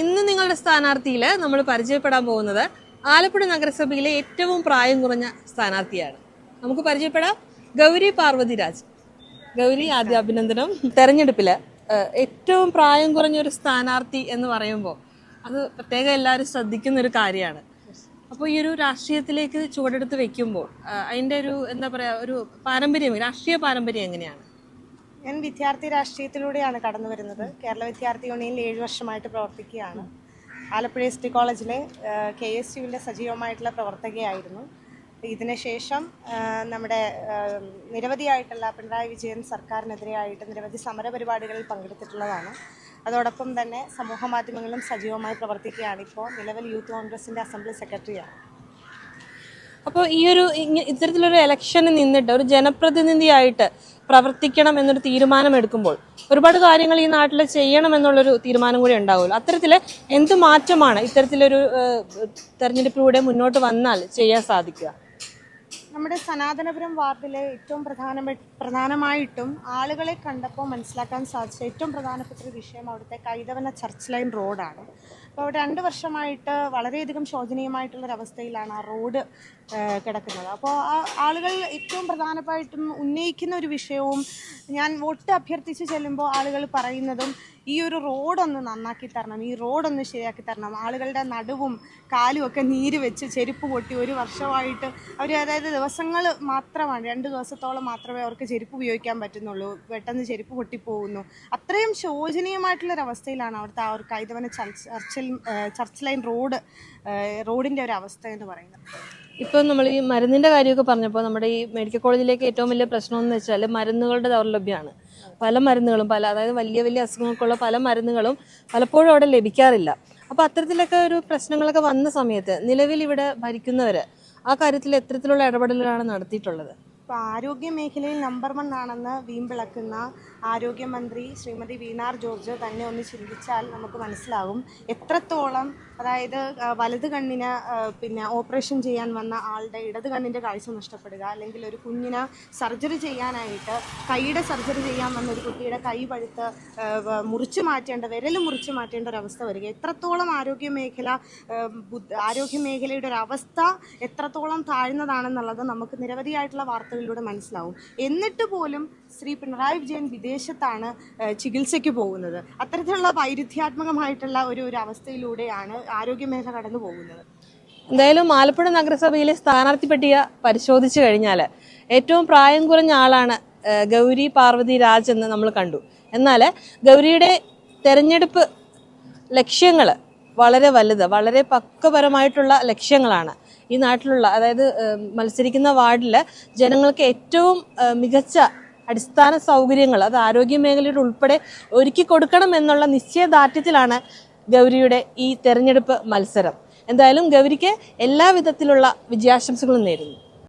ഇന്ന് നിങ്ങളുടെ സ്ഥാനാർത്ഥിയിൽ നമ്മൾ പരിചയപ്പെടാൻ പോകുന്നത് ആലപ്പുഴ നഗരസഭയിലെ ഏറ്റവും പ്രായം കുറഞ്ഞ സ്ഥാനാർത്ഥിയാണ്. നമുക്ക് പരിചയപ്പെടാം ഗൗരി പാർവതി രാജ് ഗൗരി ആദ്യ അഭിനന്ദനം. തെരഞ്ഞെടുപ്പിൽ ഏറ്റവും പ്രായം കുറഞ്ഞ ഒരു സ്ഥാനാർത്ഥി എന്ന് പറയുമ്പോൾ അത് പ്രത്യേകം എല്ലാവരും ശ്രദ്ധിക്കുന്ന ഒരു കാര്യമാണ്. അപ്പോൾ ഈ ഒരു രാഷ്ട്രീയത്തിലേക്ക് ചുവടെടുത്ത് വെക്കുമ്പോൾ അതിന്റെ ഒരു എന്താ പറയുക ഒരു പാരമ്പര്യം രാഷ്ട്രീയ പാരമ്പര്യം എങ്ങനെയാണ്? ഞാൻ വിദ്യാർത്ഥി രാഷ്ട്രീയത്തിലൂടെയാണ് കടന്നു വരുന്നത്. കേരള വിദ്യാർത്ഥി യൂണിയനിൽ ഏഴ് വർഷമായിട്ട് പ്രവർത്തിക്കുകയാണ്. ആലപ്പുഴ എസ് ടി കോളേജിലെ കെ എസ് യുവിന്റെ സജീവമായിട്ടുള്ള പ്രവർത്തകയായിരുന്നു. ഇതിനുശേഷം നമ്മുടെ നിരവധിയായിട്ടുള്ള പിണറായി വിജയൻ സർക്കാരിനെതിരെയായിട്ട് നിരവധി സമരപരിപാടികളിൽ പങ്കെടുത്തിട്ടുള്ളതാണ്. അതോടൊപ്പം തന്നെ സമൂഹ മാധ്യമങ്ങളിലും സജീവമായി പ്രവർത്തിക്കുകയാണ്. ഇപ്പോൾ നിലവിൽ യൂത്ത് കോൺഗ്രസിന്റെ അസംബ്ലി സെക്രട്ടറിയാണ്. അപ്പോൾ ഈ ഒരു ഇത്തരത്തിലൊരു ഇലക്ഷന് നിന്നിട്ട് ഒരു ജനപ്രതിനിധിയായിട്ട് പ്രവർത്തിക്കണം എന്നൊരു തീരുമാനം എടുക്കുമ്പോൾ ഒരുപാട് കാര്യങ്ങൾ ഈ നാട്ടിൽ ചെയ്യണം എന്നുള്ളൊരു തീരുമാനം കൂടി ഉണ്ടാവുമല്ലോ. അത്തരത്തിൽ എന്ത് മാറ്റമാണ് ഇത്തരത്തിലൊരു തെരഞ്ഞെടുപ്പിലൂടെ മുന്നോട്ട് വന്നാൽ ചെയ്യാൻ സാധിക്കുക? നമ്മുടെ സനാതനപുരം വാർഡിലെ ഏറ്റവും പ്രധാന പ്രധാനമായിട്ടും ആളുകളെ കണ്ടപ്പോൾ മനസ്സിലാക്കാൻ സാധിച്ച ഏറ്റവും പ്രധാനപ്പെട്ട ഒരു വിഷയം അവിടുത്തെ കൈതവന ചർച്ച് ലൈൻ റോഡാണ്. അപ്പോൾ രണ്ട് വർഷമായിട്ട് വളരെയധികം ശോചനീയമായിട്ടുള്ളൊരവസ്ഥയിലാണ് ആ റോഡ് കിടക്കുന്നത്. അപ്പോൾ ആളുകൾ ഏറ്റവും പ്രധാനമായിട്ടും ഉന്നയിക്കുന്ന ഒരു വിഷയവും ഞാൻ വോട്ട് അഭ്യർത്ഥിച്ച് ചെല്ലുമ്പോൾ ആളുകൾ പറയുന്നതും ഈ ഒരു റോഡൊന്ന് നന്നാക്കി തരണം ഈ റോഡൊന്ന് ശരിയാക്കി തരണം. ആളുകളുടെ നടുവും കാലും ഒക്കെ നീര് വെച്ച് ചെരുപ്പ് പൊട്ടി ഒരു വർഷമായിട്ട് അവർ അതായത് ദിവസങ്ങൾ മാത്രമാണ് രണ്ട് ദിവസത്തോളം മാത്രമേ അവർക്ക് ചെരുപ്പ് ഉപയോഗിക്കാൻ പറ്റുന്നുള്ളൂ. പെട്ടെന്ന് ചെരുപ്പ് പൊട്ടിപ്പോകുന്നു. അത്രയും ശോചനീയമായിട്ടുള്ളൊരവസ്ഥയിലാണ് അവിടുത്തെ ആ ഒരു കൈതവന ചർച്ചിൽ ചർച്ച് ലൈൻ റോഡ് റോഡിന്റെ ഒരു അവസ്ഥ എന്ന് പറയുന്നത്. ഇപ്പോൾ നമ്മൾ ഈ മരുന്നിന്റെ കാര്യമൊക്കെ പറഞ്ഞപ്പോൾ നമ്മുടെ ഈ മെഡിക്കൽ കോളേജിലേക്ക് ഏറ്റവും വലിയ പ്രശ്നം എന്ന് വെച്ചാൽ മരുന്നുകളുടെ ദൗർലഭ്യമാണ്. പല മരുന്നുകളും പല അതായത് വലിയ വലിയ അസുഖങ്ങൾക്കുള്ള പല മരുന്നുകളും പലപ്പോഴും അവിടെ ലഭിക്കാറില്ല. അപ്പോൾ അത്തരത്തിലൊക്കെ ഒരു പ്രശ്നങ്ങളൊക്കെ വന്ന സമയത്ത് നിലവിൽ ഇവിടെ ഭരിക്കുന്നവർ ആ കാര്യത്തിൽ എത്തരത്തിലുള്ള ഇടപെടലുകളാണ് നടത്തിയിട്ടുള്ളത്? ഇപ്പോൾ ആരോഗ്യ മേഖലയിൽ നമ്പർ വൺ ആണെന്ന് വീമ്പിളക്കുന്ന ആരോഗ്യമന്ത്രി ശ്രീമതി വീണാർ ജോർജ് തന്നെ ഒന്ന് ചിന്തിച്ചാൽ നമുക്ക് മനസ്സിലാകും. എത്രത്തോളം അതായത് വലത് കണ്ണിന് പിന്നെ ഓപ്പറേഷൻ ചെയ്യാൻ വന്ന ആളുടെ ഇടത് കണ്ണിന്റെ കാഴ്ച നഷ്ടപ്പെടുക അല്ലെങ്കിൽ ഒരു കുഞ്ഞിന് സർജറി ചെയ്യാനായിട്ട് കൈയുടെ സർജറി ചെയ്യാൻ വന്ന ഒരു കുട്ടിയുടെ കൈ പഴുത്ത് മുറിച്ചു മാറ്റേണ്ട വിരൽ മുറിച്ച് മാറ്റേണ്ട ഒരു അവസ്ഥ വരിക. എത്രത്തോളം ആരോഗ്യ മേഖല ആരോഗ്യ മേഖലയുടെ ഒരു അവസ്ഥ എത്രത്തോളം താഴ്ന്നതാണെന്നുള്ളത് നമുക്ക് നിരവധിയായിട്ടുള്ള വാർത്തകളിലൂടെ മനസ്സിലാവും. എന്നിട്ട് പോലും ശ്രീ പിണറായി വിജയൻ വിദേശത്താണ് ചികിത്സയ്ക്ക് പോകുന്നത്. അത്തരത്തിലുള്ള വൈരുദ്ധ്യാത്മകമായിട്ടുള്ള ഒരു ഒരു അവസ്ഥയിലൂടെയാണ് ആരോഗ്യ മേഖല കടന്നു പോകുന്നത്. എന്തായാലും ആലപ്പുഴ നഗരസഭയിലെ സ്ഥാനാർത്ഥി പട്ടിക പരിശോധിച്ചു കഴിഞ്ഞാൽ ഏറ്റവും പ്രായം കുറഞ്ഞ ആളാണ് ഗൗരി പാർവതി രാജ് എന്ന് നമ്മൾ കണ്ടു. എന്നാൽ ഗൗരിയുടെ തെരഞ്ഞെടുപ്പ് ലക്ഷ്യങ്ങൾ വളരെ വലുത് വളരെ പക്വപരമായിട്ടുള്ള ലക്ഷ്യങ്ങളാണ്. ഈ നാട്ടിലുള്ള അതായത് മത്സരിക്കുന്ന വാർഡിൽ ജനങ്ങൾക്ക് ഏറ്റവും മികച്ച അടിസ്ഥാന സൗകര്യങ്ങൾ അത് ആരോഗ്യ മേഖലയുടെ ഉൾപ്പെടെ ഒരുക്കി കൊടുക്കണം എന്നുള്ള നിശ്ചയദാർഢ്യത്തിലാണ് ഗൗരിയുടെ ഈ തെരഞ്ഞെടുപ്പ് മത്സരം. എന്തായാലും ഗൗരിക്ക് എല്ലാ വിധത്തിലുള്ള വിജയാശംസകളും നേരുന്നു.